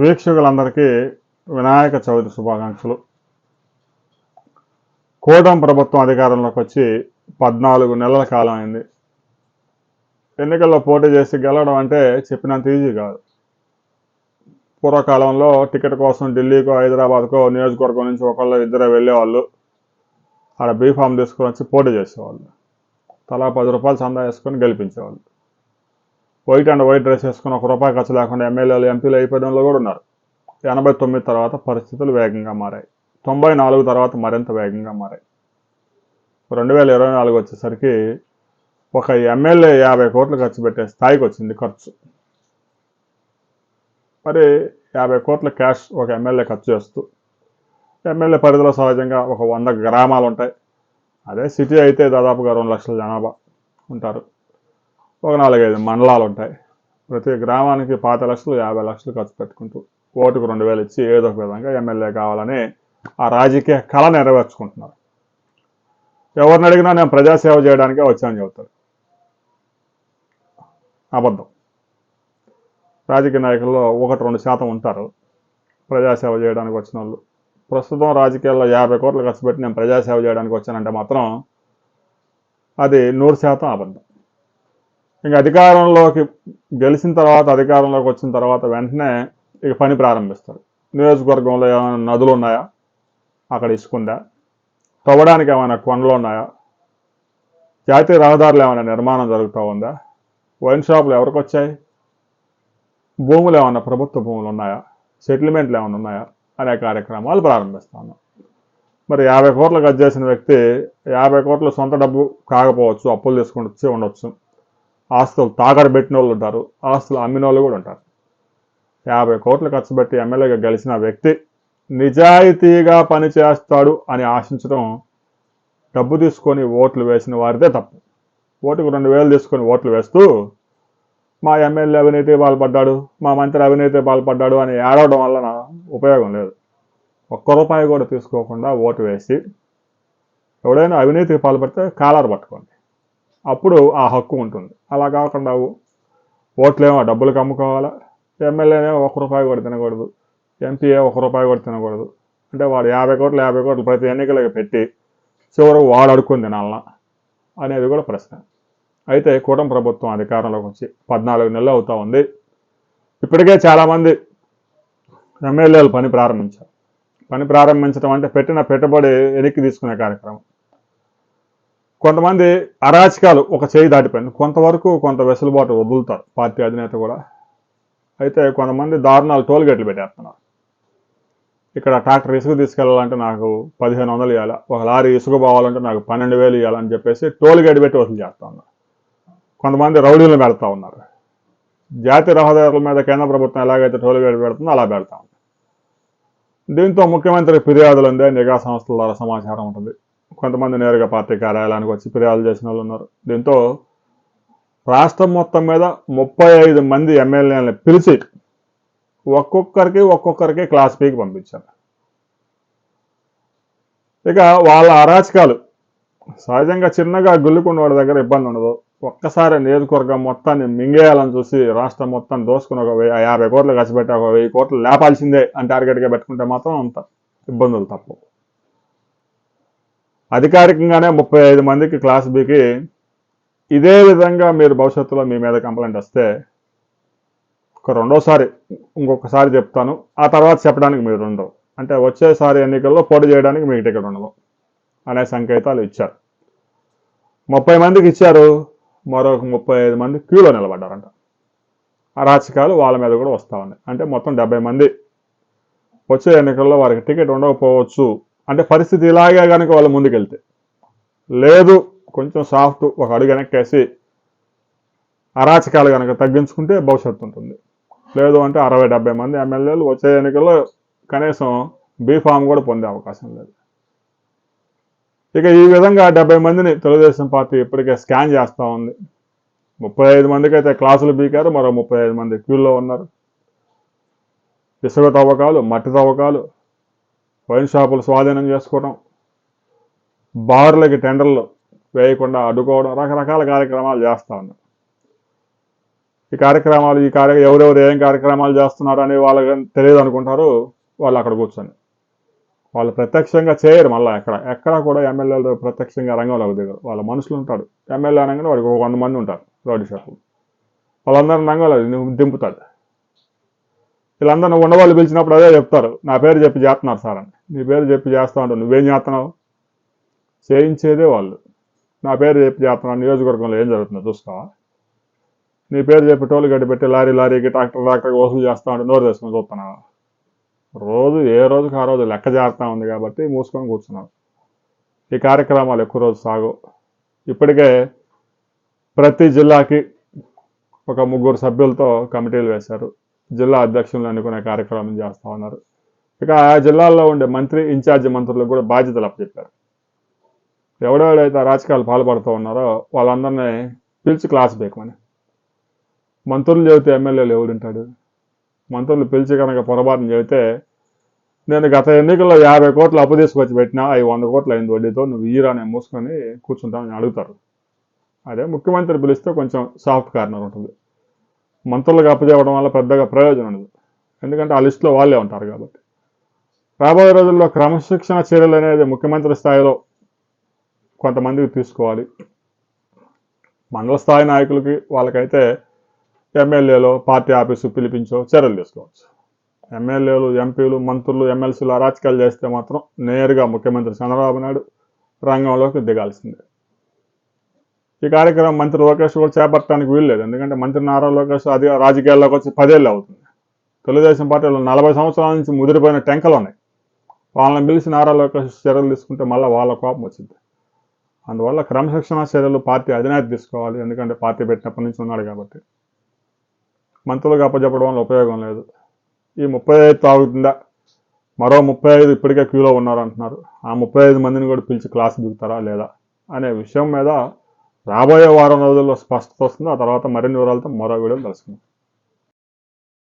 వీక్షకులందరికీ వినాయక చవితి శుభాకాంక్షలు. కూటమి ప్రభుత్వం అధికారంలోకి వచ్చి పద్నాలుగు నెలల కాలం అయింది. ఎన్నికల్లో పోటీ చేసి గెలవడం అంటే చెప్పినంత ఈజీ కాదు. పూర్వకాలంలో టికెట్ కోసం ఢిల్లీకో హైదరాబాద్కో నియోజకవర్గం నుంచి ఒకళ్ళు ఇద్దరు వెళ్ళేవాళ్ళు. ఆడ బీఫామ్ తీసుకొని వచ్చి పోటీ చేసేవాళ్ళు. తలా పది రూపాయలు చందా వేసుకొని గెలిపించేవాళ్ళు. వైట్ అండ్ వైట్ డ్రెస్ వేసుకుని ఒక రూపాయి ఖర్చు లేకుండా ఎమ్మెల్యేలు ఎంపీలు అయిపోయడంలో కూడా ఉన్నారు. ఎనభై తొమ్మిది తర్వాత పరిస్థితులు వేగంగా మారాయి. తొంభై నాలుగు తర్వాత మరింత వేగంగా మారాయి. రెండు వేల ఇరవై నాలుగు వచ్చేసరికి ఒక ఎమ్మెల్యే యాభై కోట్లు ఖర్చు పెట్టే స్థాయికి వచ్చింది ఖర్చు. మరి యాభై కోట్ల క్యాష్ ఒక ఎమ్మెల్యే ఖర్చు చేస్తూ ఎమ్మెల్యే పరిధిలో సహజంగా ఒక వంద గ్రామాలు ఉంటాయి. అదే సిటీ అయితే దాదాపుగా రెండు లక్షల జనాభా ఉంటారు. ఒక నాలుగైదు మండలాలు ఉంటాయి. ప్రతి గ్రామానికి పాత లక్షలు యాభై లక్షలు ఖర్చు పెట్టుకుంటూ ఓటుకు రెండు వేలు ఇచ్చి ఏదో ఒక విధంగా ఎమ్మెల్యే కావాలని ఆ రాజకీయ కళ నెరవేర్చుకుంటున్నారు. ఎవరిని అడిగినా నేను ప్రజాసేవ చేయడానికే వచ్చానని చెబుతారు. అబద్ధం. రాజకీయ నాయకుల్లో ఒకటి రెండు శాతం ఉంటారు. ప్రజాసేవ చేయడానికి వచ్చిన వాళ్ళు. ప్రస్తుతం రాజకీయాల్లో యాభై కోట్లు ఖర్చు పెట్టి నేను ప్రజాసేవ చేయడానికి వచ్చానంటే మాత్రం అది నూరు శాతం అబద్ధం. ఇంకా అధికారంలోకి గెలిచిన తర్వాత అధికారంలోకి వచ్చిన తర్వాత వెంటనే ఇక పని ప్రారంభిస్తారు. నియోజకవర్గంలో ఏమైనా నదులు ఉన్నాయా? అక్కడ ఇసుకుందా? తవ్వడానికి ఏమైనా కొండలు ఉన్నాయా? జాతీయ రహదారులు ఏమైనా నిర్మాణం జరుగుతూ ఉందా? వైన్ షాపులు ఎవరికి వచ్చాయి? భూములు ఏమైనా ప్రభుత్వ భూములు ఉన్నాయా? సెటిల్మెంట్లు ఏమైనా ఉన్నాయా? అనే కార్యక్రమాలు ప్రారంభిస్తాను మరి యాభై కోట్లు ఖర్చు చేసిన వ్యక్తి యాభై కోట్ల సొంత డబ్బు కాకపోవచ్చు అప్పులు తీసుకుని వచ్చి ఉండొచ్చు. ఆస్తులు తాకడ పెట్టిన వాళ్ళు ఉంటారు ఆస్తులు అమ్మిన వాళ్ళు కూడా ఉంటారు. యాభై కోట్లు ఖర్చు పెట్టి ఎమ్మెల్యేగా గెలిచిన వ్యక్తి నిజాయితీగా పనిచేస్తాడు అని ఆశించడం డబ్బు తీసుకొని ఓట్లు వేసిన వారిదే తప్పు. ఓటుకు రెండు వేలు తీసుకొని ఓట్లు వేస్తూ మా ఎమ్మెల్యే అవినీతి పాల్పడ్డాడు మా మంత్రి అవినీతి పాల్పడ్డాడు అని ఏడవడం వలన ఉపయోగం లేదు. ఒక్క రూపాయి కూడా తీసుకోకుండా ఓటు వేసి ఎవడైనా అవినీతికి పాల్పడితే కాలర్ పట్టుకోండి. అప్పుడు ఆ హక్కు ఉంటుంది. అలా కాకుండా ఓట్లేమో డబ్బులకు అమ్ముకోవాలా. ఎమ్మెల్యేనే ఒక రూపాయి కూడా తినకూడదు. ఎంపీఏ ఒక రూపాయి కూడా తినకూడదు. అంటే వాడు యాభై కోట్లు యాభై కోట్లు ప్రతి ఎన్నికలకు పెట్టి చివరకు వాడు అడుక్కుంది తినాలనా అనేది కూడా ప్రశ్న. అయితే కూటమి ప్రభుత్వం అధికారంలోకి వచ్చి పద్నాలుగు నెలలు అవుతూ ఉంది. ఇప్పటికే చాలామంది ఎమ్మెల్యేలు పని ప్రారంభించారు. పని ప్రారంభించడం అంటే పెట్టిన పెట్టుబడి వెనక్కి తీసుకునే కార్యక్రమం. కొంతమంది అరాచకాలు ఒక చేయి దాటిపోయింది. కొంతవరకు కొంత వెసులుబాటు వదులుతారు పార్టీ అధినేత కూడా. అయితే కొంతమంది దారుణాలు టోల్ గేట్లు పెట్టేస్తున్నారు. ఇక్కడ ట్రాక్టర్ ఇసుక తీసుకెళ్ళాలంటే నాకు పదిహేను వందలు ఇవ్వాలి ఒక లారీ ఇసుక పోవాలంటే నాకు పన్నెండు వేలు ఇవ్వాలని చెప్పేసి టోల్ గేట్ పెట్టి వసూలు చేస్తా ఉన్నారు. కొంతమంది రౌడీలు పెడతా ఉన్నారు. జాతీయ రహదారుల మీద కేంద్ర ప్రభుత్వం ఎలాగైతే టోల్ గేట్ పెడుతుందో అలా పెడతా ఉంది దీంతో ముఖ్యమంత్రి ఫిర్యాదులు ఉంది నిఘా సంస్థల ద్వారా సమాచారం ఉంటుంది. కొంతమంది నేరుగా పార్టీ కార్యాలయానికి వచ్చి ఫిర్యాదు చేసిన వాళ్ళు ఉన్నారు. దీంతో రాష్ట్రం మొత్తం మీద ముప్పై ఐదు మంది ఎమ్మెల్యేలను పిలిచి ఒక్కొక్కరికి ఒక్కొక్కరికి క్లాస్ పీకి పంపించారు. ఇక వాళ్ళ అరాచకాలు. సహజంగా చిన్నగా గుల్లుకున్న వాడి దగ్గర ఇబ్బంది ఉండదు. ఒక్కసారి నియోజకవర్గం మొత్తాన్ని మింగేయాలని చూసి రాష్ట్రం మొత్తం దోసుకుని ఒక యాభై కోట్లు ఖర్చు పెట్టి ఒక వెయ్యి కోట్లు లేపాల్సిందే అని టార్గెట్గా పెట్టుకుంటే మాత్రం అంత ఇబ్బందులు తప్పవు. అధికారికంగానే ముప్పై ఐదు మందికి క్లాస్ బికి ఇదే విధంగా మీరు భవిష్యత్తులో మీ మీద కంప్లైంట్ వస్తే ఒక రెండోసారి ఇంకొకసారి చెప్తాను. ఆ తర్వాత చెప్పడానికి మీరు ఉండవు అంటే వచ్చేసారి ఎన్నికల్లో పోటీ చేయడానికి మీకు టికెట్ ఉండదు అనే సంకేతాలు ఇచ్చారు. ముప్పై మందికి ఇచ్చారు. మరొక ముప్పై ఐదు మంది క్యూలో నిలబడ్డారంట. అరాచకాలు వాళ్ళ మీద కూడా వస్తూ ఉన్నాయి. అంటే మొత్తం డెబ్బై మంది వచ్చే ఎన్నికల్లో వారికి టికెట్ ఉండకపోవచ్చు అంటే పరిస్థితి ఇలాగే కనుక వాళ్ళు ముందుకెళ్తే. లేదు కొంచెం సాఫ్ట్ ఒక అడుగు వెనక్కేసి అరాచకాలు కనుక తగ్గించుకుంటే భవిష్యత్తు ఉంటుంది. లేదు అంటే అరవై డెబ్బై మంది ఎమ్మెల్యేలు వచ్చే ఎన్నికల్లో కనీసం బీఫామ్ కూడా పొందే అవకాశం లేదు. ఇక ఈ విధంగా డెబ్బై మందిని తెలుగుదేశం పార్టీ ఇప్పటికే స్కాన్ చేస్తూ ఉంది. ముప్పై ఐదు మందికి అయితే క్లాసులు బీకారు మరో ముప్పై ఐదు మంది క్యూల్లో ఉన్నారు. ఇసుక తవ్వకాలు మట్టి తవ్వకాలు వైన్ షాపులు స్వాధీనం చేసుకోవడం బార్లకి టెండర్లు వేయకుండా అడ్డుకోవడం రకరకాల కార్యక్రమాలు చేస్తూ ఉన్నారు ఈ కార్యక్రమాలు ఈ కార్య ఎవరెవరు ఏం కార్యక్రమాలు చేస్తున్నారు అని వాళ్ళకి తెలియదు అనుకుంటారు వాళ్ళు అక్కడ కూర్చొని. వాళ్ళు ప్రత్యక్షంగా చేయరు మళ్ళీ ఎక్కడ. ఎక్కడ కూడా ఎమ్మెల్యేలు ప్రత్యక్షంగా రంగంలోకి దిగరు. వాళ్ళ మనుషులు ఉంటాడు ఎమ్మెల్యే అనగానే వాడికి ఒక వంద మంది ఉంటారు రోడ్డు షాపులు. వాళ్ళందరూ రంగంలో దింపుతాడు వీళ్ళందరూ ఉన్నవాళ్ళు ఉండవాళ్ళు పిలిచినప్పుడు అదే చెప్తారు. నా పేరు చెప్పి చేస్తున్నారు సార్ అని. నీ పేరు చెప్పి చేస్తా ఉంటావు నువ్వేం చేస్తున్నావు? చేయించేదే వాళ్ళు. నా పేరు చెప్పి చేస్తున్నావు నియోజకవర్గంలో ఏం జరుగుతుందో చూస్తావా? నీ పేరు చెప్పి టోల్ గడ్డి పెట్టి లారీ లారీకి ట్రాక్టర్ ట్రాక్టర్కి వసూలు చేస్తా ఉంటే నోరు తెచ్చుకొని చూస్తున్నావా? రోజు ఏ రోజుకి ఆ రోజు లెక్క జారుతూ ఉంది కాబట్టి మూసుకొని కూర్చున్నాం ఈ కార్యక్రమాలు ఎక్కువ రోజు సాగు ఇప్పటికే ప్రతి జిల్లాకి ఒక ముగ్గురు సభ్యులతో కమిటీలు వేశారు. జిల్లా అధ్యక్షులను ఎన్నుకునే కార్యక్రమం చేస్తూ ఉన్నారు. ఇక ఆ జిల్లాల్లో ఉండే మంత్రి ఇన్ఛార్జి మంత్రులకు కూడా బాధ్యతలు అప్పచెప్పారు. ఎవడెవడైతే రాజకీయాలు పాల్పడుతూ ఉన్నారో వాళ్ళందరినీ పిలిచి క్లాస్ బేకమని మంత్రులు చెబితే ఎమ్మెల్యేలు ఎవడుంటాడు మంత్రులు పిలిచి కనుక పొరపాటున చెబితే నేను గత ఎన్నికల్లో యాభై కోట్లు అప్పు తీసుకొచ్చి పెట్టినా అవి వంద కోట్లు అయింది వడ్డీతో నువ్వు ఈరా మూసుకొని కూర్చుంటామని అడుగుతారు. అదే ముఖ్యమంత్రి పిలిస్తే కొంచెం సాఫ్ట్ కార్నర్ ఉంటుంది. మంత్రులకు అప్పచేయడం వల్ల పెద్దగా ప్రయోజనం ఉండదు. ఎందుకంటే ఆ లిస్టులో వాళ్ళే ఉంటారు కాబట్టి. రాబోయే రోజుల్లో క్రమశిక్షణ చర్యలు అనేది ముఖ్యమంత్రి స్థాయిలో కొంతమందికి తీసుకోవాలి. మండల స్థాయి నాయకులకి వాళ్ళకైతే ఎమ్మెల్యేలో పార్టీ ఆఫీసు పిలిపించో చర్యలు తీసుకోవచ్చు. ఎమ్మెల్యేలు ఎంపీలు మంత్రులు ఎమ్మెల్సీలు అరాచకాలు చేస్తే మాత్రం నేరుగా ముఖ్యమంత్రి చంద్రబాబు నాయుడు రంగంలోకి దిగాల్సిందే. ఈ కార్యక్రమం మంత్రి లోకేష్ కూడా చేపట్టడానికి వీల్లేదు. ఎందుకంటే మంత్రి నారా లోకేష్ అది రాజకీయాల్లోకి వచ్చి పదేళ్ళు అవుతుంది. తెలుగుదేశం పార్టీలో నలభై సంవత్సరాల నుంచి ముదిరిపోయిన టెంకలు ఉన్నాయి. వాళ్ళని పిలిచి నారా లోకేష్ చర్యలు తీసుకుంటే మళ్ళీ వాళ్ళ కోపం వచ్చింది. అందువల్ల క్రమశిక్షణ చర్యలు పార్టీ అధినేత తీసుకోవాలి. ఎందుకంటే పార్టీ పెట్టినప్పటి నుంచి ఉన్నాడు కాబట్టి. మంత్రులకు అప్పచెప్పడం వల్ల ఉపయోగం లేదు. ఈ ముప్పై ఐదు తాగుతుందా? మరో ముప్పై ఐదు ఇప్పటికే క్యూలో ఉన్నారు అంటున్నారు. ఆ ముప్పై ఐదు మందిని కూడా పిలిచి క్లాస్ దిగుతారా లేదా? అనే విషయం మీద రాబోయే వారం రోజుల్లో స్పష్టత వస్తుంది. ఆ తర్వాత మరిన్ని వివరాలతో మరో వీడియోలు కలుసుకుందాం.